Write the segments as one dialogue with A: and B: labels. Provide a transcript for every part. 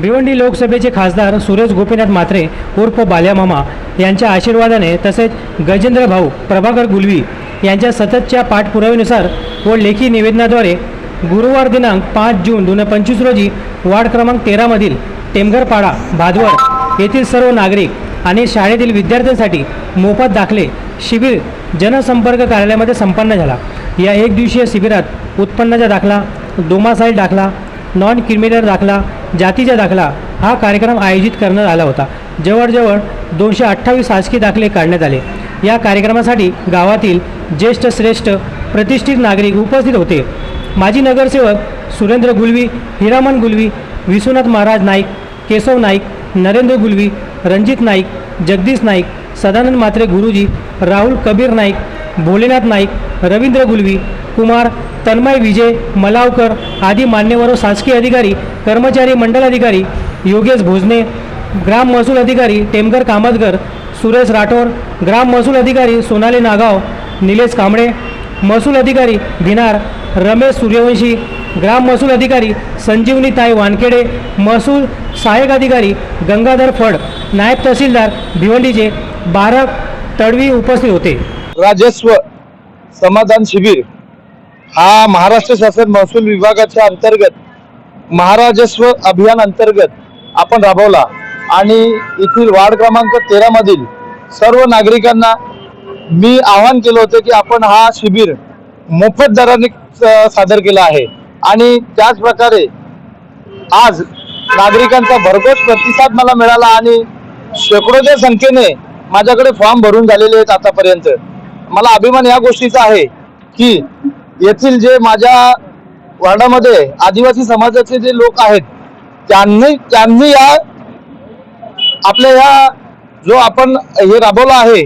A: भिवंडी लोकसभेचे खासदार सुरेश गोपीनाथ मात्रे उर्फ बाल्यामामा यांच्या आशीर्वादाने तसेच गजेंद्र भाऊ प्रभाकर गुलवी यांच्या सततच्या पाठपुराव्यानुसार व लेखी निवेदनाद्वारे गुरुवार दिनांक पाच जून दोन हजार पंचवीस रोजी वार्ड क्रमांक तेरामधील टेमघरपाडा भादवड येथील सर्व नागरिक आणि शाळेतील विद्यार्थ्यांसाठी मोफत दाखले शिबिर जनसंपर्क कार्यालयामध्ये संपन्न झाला. या एक दिवसीय शिबिरात उत्पन्नाचा दाखला डोमासाईल दाखला नॉन क्रिमिनल दाखला जातीचा दाखला हा कार्यक्रम आयोजित करण्यात आला होता. जवळजवळ दोनशे अठ्ठावीस शासकीय दाखले काढण्यात आले. या कार्यक्रमासाठी गावातील ज्येष्ठ श्रेष्ठ प्रतिष्ठित नागरिक उपस्थित होते. माजी नगरसेवक सुरेंद्र गुलवी हिरामन गुलवी विश्वनाथ महाराज नाईक केशव नाईक नरेंद्र गुलवी रणजित नाईक जगदीश नाईक सदानंद मात्रे गुरुजी राहुल कबीर नाईक भोलेनाथ नाईक रवींद्र गुलवी कुमार तन्मय विजय मलावकर आदी मान्यवर शासकीय अधिकारी कर्मचारी मंडल अधिकारी योगेश भोजने ग्राम महसूल अधिकारी टेमकर कामतकर सुरेश राठोड ग्राम महसूल अधिकारी सोनाली नागाव निलेश कांबळे महसूल अधिकारी भिनार रमेश सूर्यवंशी ग्राम महसूल अधिकारी संजीवनी ताई वानखेडे महसूल सहाय्यक अधिकारी गंगाधर फड नायब तहसीलदार भिवंडीचे बारक तडवी उपस्थित होते.
B: राजस्व समाधान शिबिर हा महाराष्ट्र शासन महसूल विभागाच्या अंतर्गत महाराजस्व अभियान अंतर्गत आपण राबवला. आणि येथील वार्ड क्रमांक तेरा मधील सर्व नागरिकांना मी आवाहन केलं होतं की आपण हा शिबिर मोफत दराने सादर केला आहे. आणि त्याच प्रकारे आज नागरिकांचा भरघोस प्रतिसाद मला मिळाला आणि शेकडोच्या संख्येने माझ्याकडे फॉर्म भरून झालेले आहेत आतापर्यंत. मला अभिमान या गोष्टीचा आहे की येथील जे माझ्या वार्डामध्ये आदिवासी समाजाचे जे लोक आहेत त्यांनी त्यांनी या आपल्या या जो आपण हे राबवला आहे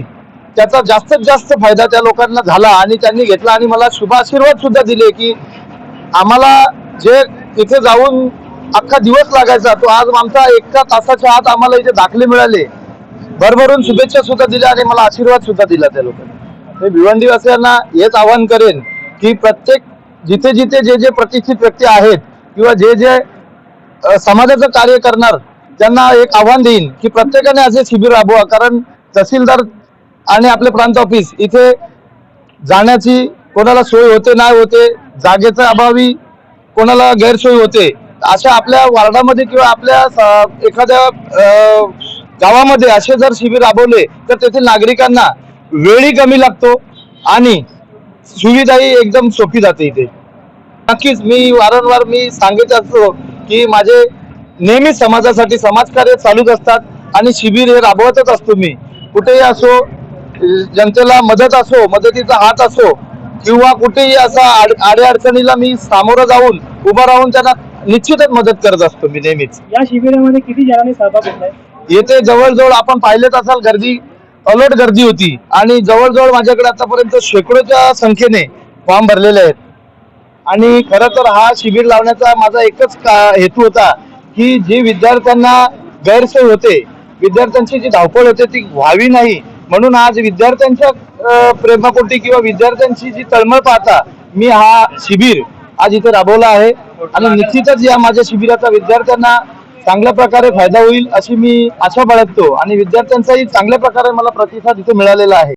B: त्याचा जास्तीत जास्त फायदा त्या लोकांना झाला आणि त्यांनी घेतला आणि मला शुभाशीर्वाद सुद्धा दिले की आम्हाला जे तिथे जाऊन अख्खा दिवस लागायचा तो आज आमचा एका तासाच्या आत आम्हाला इथे दाखले मिळाले. भरभरून शुभेच्छा सुद्धा दिल्या आणि मला आशीर्वाद सुद्धा दिला त्या लोकांनी. मी भिवंडीवासियांना हेच आवाहन करेन की प्रत्येक जिथे जिथे जे जे प्रतिष्ठित व्यक्ती आहेत किंवा जे जे समाजाचं कार्य करणार त्यांना एक आव्हान देईन की प्रत्येकाने असे शिबिर राबवा. कारण तहसीलदार आणि आपले प्रांत ऑफिस इथे जाण्याची कोणाला सोय होते नाही होते जागेचा अभावी कोणाला गैरसोय होते अशा आपल्या वार्डामध्ये किंवा आपल्या स- एखाद्या गावामध्ये असे जर शिबिर राबवले तर तेथील नागरिकांना वेळही कमी लागतो आणि सुविधाही एकदम सोपी जाते इथे. नक्कीच मी वारंवार मी सांगत असतो की माझे नेहमी समाजासाठी समाजकार्य चालूच असतात आणि शिबिर हे राबवतच असतो मी. कुठेही असो जनतेला मदत असो मदतीचा हात असो किंवा कुठेही असा आड- अडीअडचणीला मी सामोरं जाऊन उभं राहून त्यांना निश्चितच मदत करत असतो मी नेहमीच.
A: या शिबिरामध्ये किती जणांनी सहभाग घेतलाय?
B: येथे जवळजवळ आपण पाहिलेच असाल गर्दी अलर्ट गर्दी होती आणि जवळजवळ माझ्याकडे आतापर्यंत शेकडोच्या संख्येने फॉर्म भरलेले आहेत. आणि खरं तर हा शिबिर लावण्याचा माझा एकच का- हेतू होता की जी विद्यार्थ्यांना गैरसोय होते विद्यार्थ्यांची जी धावपळ होते ती व्हावी नाही. म्हणून आज विद्यार्थ्यांच्या प्रेमापोटी किंवा विद्यार्थ्यांची जी तळमळ पाहता मी हा शिबिर आज इथे राबवला आहे. आणि निश्चितच या माझ्या शिबिराचा विद्यार्थ्यांना चांगल्या प्रकारे फायदा होईल अशी मी आशा बाळगतो. आणि विद्यार्थ्यांचाही चांगल्या प्रकारे मला प्रतिसाद इथे मिळालेला आहे.